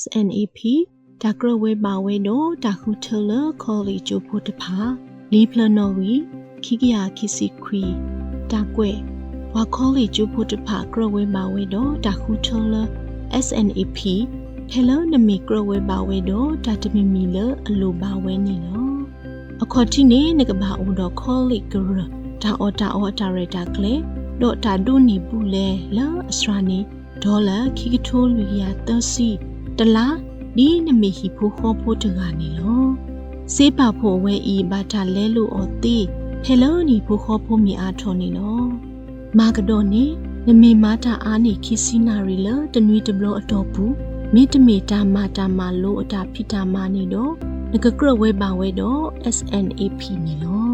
SNAP ဒါကရဝဲပါဝဲတော့ဒါခုထလခေါ်လီချိုဖို့တဖာလီပလနော်ဝီခိကယာခိစီခရီဒါကွဲဝါခေါ်လီချိုဖို့တဖာကရဝဲပါဝဲတော့ဒါခုထလ SNAP ဖဲလနမီကရဝဲပါဝဲတော့ဒါတမီမီလအလိုပါဝဲနေလောအခေါ်တိနေငကဘာဦးတော့ခေါ်လီကရဒါအော်တာအော်တာရတာကလေတော့ဒါဒုန်နီပူလဲလာအစရာနီဒေါ်လာခိကထိုးလူရသစီ တလားဒီနမေဟီဖိုခေါ်ဖို့တကနေလောစေးပါဖို့ဝဲဤဘာတာလဲလို့အော်တိဖဲလောနီဖိုခေါ်ဖို့မြေအားထော်နေလောမာကတော့နေနမေမာတာအားနေခိစီနာရီလတနွေတဘလအတော်ဘူးမေတ္တမေတာမာတာမာလို့အတာဖိတာမာနေတော့ငကကရဝဲပါဝဲတော့ SNAP နေလော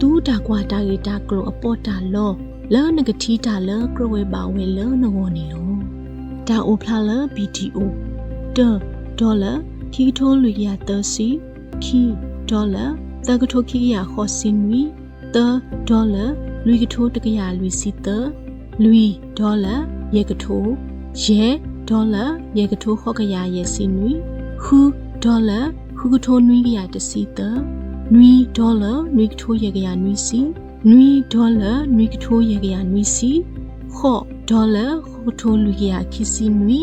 တူတာကွာတာရီတာကရအပေါ်တာလောလောနကတိတာလောကရဝဲပါဝဲလောနဝနေလောဒါအိုဖလာလ BTO တဒေါ်လာခီထိုးလူရသစီခီဒေါ်လာသကထိုးခီရခေါ်စင်ဝီတဒေါ်လာလူကထိုးတကရလူစီတလူဒေါ်လာရေကထိုးရဲဒေါ်လာရေကထိုးခေါ်ကရရဲ့စင်ဝီခူဒေါ်လာခူကထိုးနွီကရတစီတနွီဒေါ်လာနွီကထိုးရေကရနွီစီနွီဒေါ်လာနွီကထိုးရေကရနွီစီခေါ်ဒေါ်လာခူကထိုးလူကရခီစီနွီ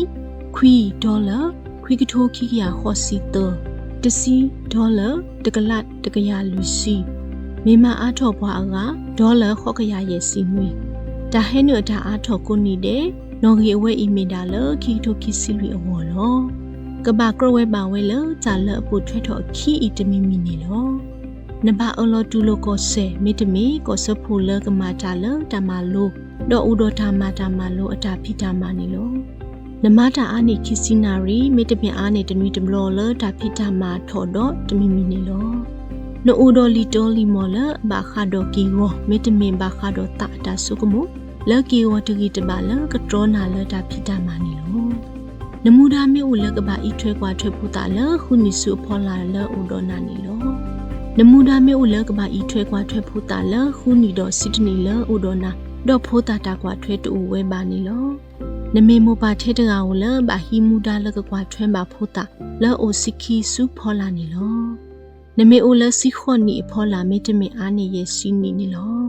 ခွီဒေါ်လာခွီကထိုခိကရဟောစီတတစီဒေါ်လာတကလတ်တကရလူစီမိမအားထော်ဘွားအကဒေါ်လာခော့ကရရဲ့စီမွေဒါဟဲနတာအားထော်ကိုနီတဲ့နော်ဂီအဝဲအီမီဒါလခိထိုခိစီရီအဝေါ်လောကဘာကရဝဲပါဝဲလဂျာလအပူထွဲထော်ခီအီတမီမီနေလောနဘာအလောတူလိုကိုဆေမီတမီကိုဆဖူလကမာတာလတမလိုဒေါ်ဥဒေါ်တာမာတာမာလိုအတာဖိတာမာနေလော နမတာအာနေခီစီနာရီမေတ္တပင်အာနေတနွီတမလောလတာဖိတာမာထော်တော့တမီမီနေလောနိုအိုဒိုလီတိုလီမောလဘာခါဒိုကီဝမေတ္တမင်ဘာခါဒိုတာတာဆုကမုလကီဝတကီတပါလကထရောနာလတာဖိတာမာနေလောနမူဒါမေဦးလကဘာဤထွဲကွာထွဲဖူတာလခုနိစုဖောလာလအိုဒိုနာနေလောနမူဒါမေဦးလကဘာဤထွဲကွာထွဲဖူတာလခုနိတော့စစ်တနီလအိုဒိုနာတော့ဖိုးတာတာကွာထွဲတူဝဲပါနေလော နမေမိုပါထဲတကောင်လဘာဟီမူဒါလကကွာထွဲပါဖိုးတာလောအိုစီခီစုဖောလာနေလောနမေအိုလစီခွန်နီဖောလာမေတမေအာနေရဲ့စီနီနေလော